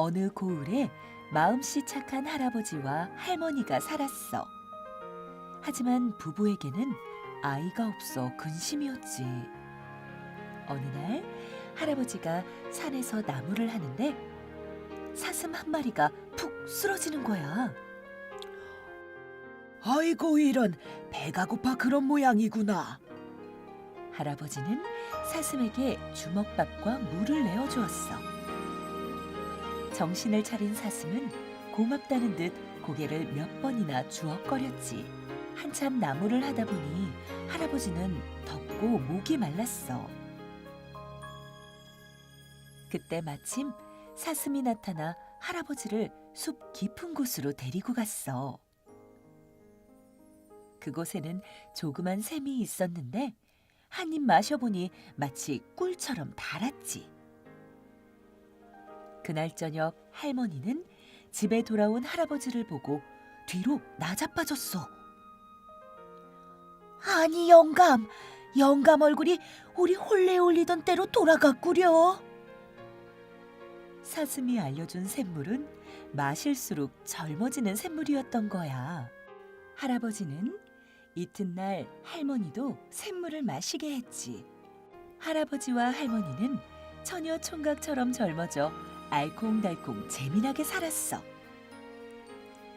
어느 고을에 마음씨 착한 할아버지와 할머니가 살았어. 하지만 부부에게는 아이가 없어 근심이었지. 어느 날 할아버지가 산에서 나무를 하는데 사슴 한 마리가 푹 쓰러지는 거야. 아이고 이런 배가 고파 그런 모양이구나. 할아버지는 사슴에게 주먹밥과 물을 내어 주었어. 정신을 차린 사슴은 고맙다는 듯 고개를 몇 번이나 주걱거렸지. 한참 나무를 하다 보니 할아버지는 덥고 목이 말랐어. 그때 마침 사슴이 나타나 할아버지를 숲 깊은 곳으로 데리고 갔어. 그곳에는 조그만 샘이 있었는데 한 입 마셔보니 마치 꿀처럼 달았지. 그날 저녁 할머니는 집에 돌아온 할아버지를 보고 뒤로 나자빠졌어. 아니 영감, 영감 얼굴이 우리 홀레 올리던 때로 돌아갔구려. 사슴이 알려준 샘물은 마실수록 젊어지는 샘물이었던 거야. 할아버지는 이튿날 할머니도 샘물을 마시게 했지. 할아버지와 할머니는 처녀 총각처럼 젊어져 알콩달콩 재미나게 살았어.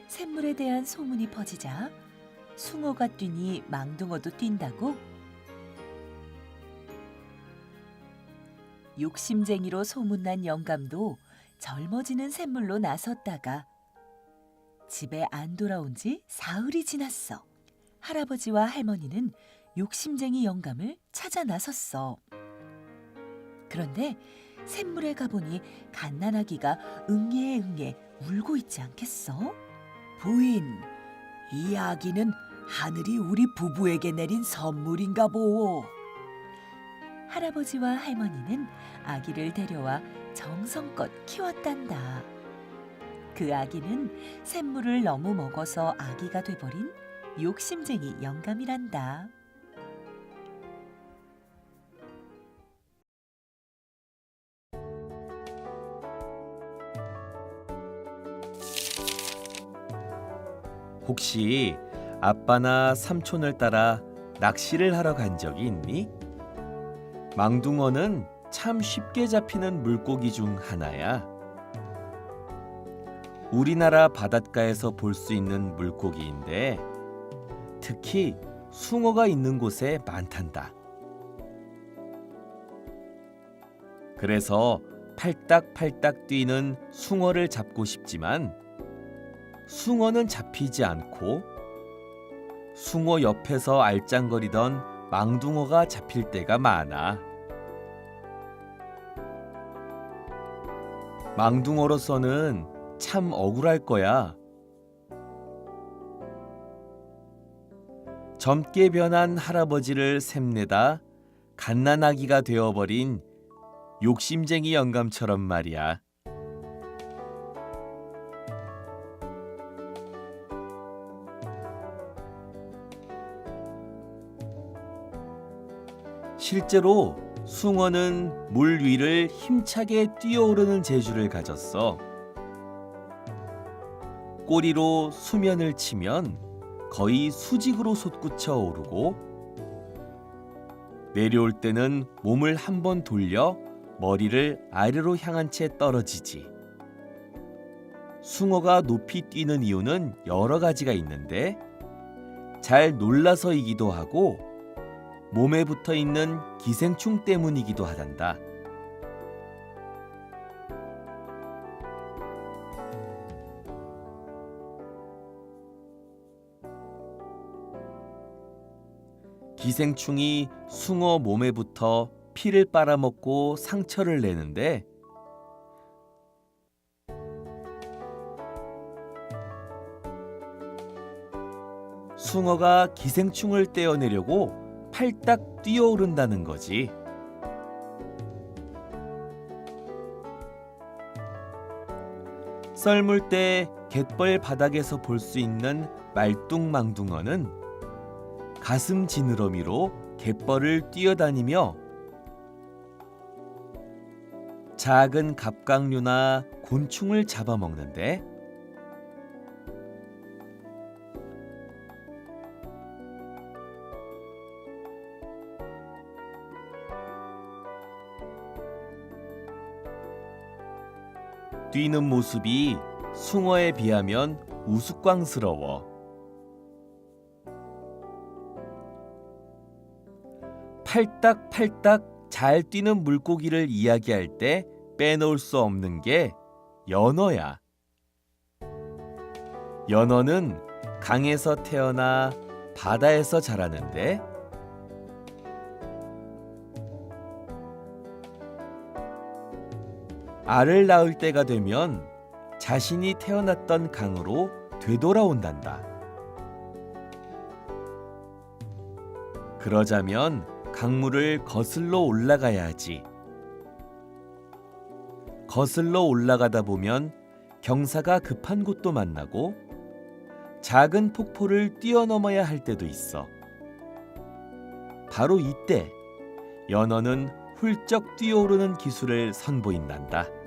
샘물에 대한 소문이 퍼지자 숭어가 뛰니 망둥어도 뛴다고 욕심쟁이로 소문난 영감도 젊어지는 샘물로 나섰다가 집에 안 돌아온 지 사흘이 지났어. 할아버지와 할머니는 욕심쟁이 영감을 찾아 나섰어. 그런데 샘물에 가보니 갓난아기가 응애 응애 울고 있지 않겠어? 부인, 이 아기는 하늘이 우리 부부에게 내린 선물인가 보오. 할아버지와 할머니는 아기를 데려와 정성껏 키웠단다. 그 아기는 샘물을 너무 먹어서 아기가 돼버린 욕심쟁이 영감이란다. 혹시 아빠나 삼촌을 따라 낚시를 하러 간 적이 있니? 망둥어는 참 쉽게 잡히는 물고기 중 하나야. 우리나라 바닷가에서 볼 수 있는 물고기인데 특히 숭어가 있는 곳에 많단다. 그래서 팔딱팔딱 뛰는 숭어를 잡고 싶지만 숭어는 잡히지 않고 숭어 옆에서 알짱거리던 망둥어가 잡힐 때가 많아. 망둥어로서는 참 억울할 거야. 젊게 변한 할아버지를 샘내다 갓난아기가 되어버린 욕심쟁이 영감처럼 말이야. 실제로 숭어는 물 위를 힘차게 뛰어오르는 재주를 가졌어. 꼬리로 수면을 치면 거의 수직으로 솟구쳐 오르고 내려올 때는 몸을 한 번 돌려 머리를 아래로 향한 채 떨어지지. 숭어가 높이 뛰는 이유는 여러 가지가 있는데 잘 놀라서이기도 하고 몸에 붙어 있는 기생충 때문이기도 하단다. 기생충이 숭어 몸에 붙어 피를 빨아먹고 상처를 내는데 숭어가 기생충을 떼어내려고 팔딱 뛰어오른다는 거지. 썰물 때 갯벌 바닥에서 볼 수 있는 말뚱망둥어는 가슴 지느러미로 갯벌을 뛰어다니며 작은 갑각류나 곤충을 잡아먹는데 뛰는 모습이 숭어에 비하면 우스꽝스러워. 팔딱팔딱 잘 뛰는 물고기를 이야기할 때 빼놓을 수 없는 게 연어야. 연어는 강에서 태어나 바다에서 자라는데 알을 낳을 때가 되면 자신이 태어났던 강으로 되돌아온단다. 그러자면 강물을 거슬러 올라가야 하지. 거슬러 올라가다 보면 경사가 급한 곳도 만나고 작은 폭포를 뛰어넘어야 할 때도 있어. 바로 이때 연어는 훌쩍 뛰어오르는 기술을 선보인단다.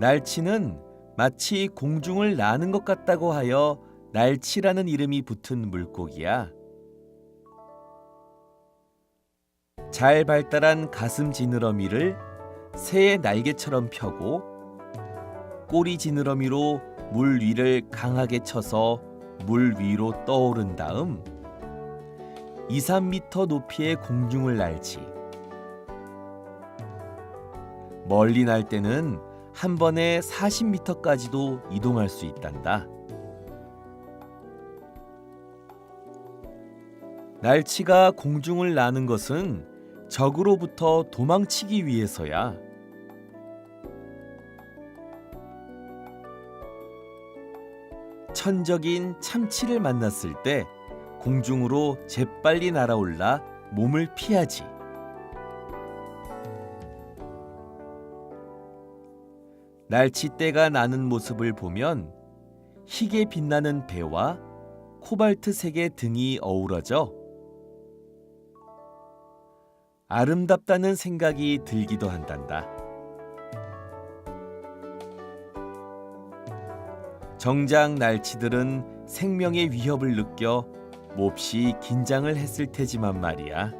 날치는 마치 공중을 나는 것 같다고 하여 날치라는 이름이 붙은 물고기야. 잘 발달한 가슴 지느러미를 새의 날개처럼 펴고 꼬리 지느러미로 물 위를 강하게 쳐서 물 위로 떠오른 다음 2, 3미터 높이의 공중을 날지. 멀리 날 때는 한 번에 40미터까지도 이동할 수 있단다. 날치가 공중을 나는 것은 적으로부터 도망치기 위해서야. 천적인 참치를 만났을 때 공중으로 재빨리 날아올라 몸을 피하지. 날치떼가 나는 모습을 보면 희게 빛나는 배와 코발트색의 등이 어우러져 아름답다는 생각이 들기도 한단다. 정작 날치들은 생명의 위협을 느껴 몹시 긴장을 했을 테지만 말이야.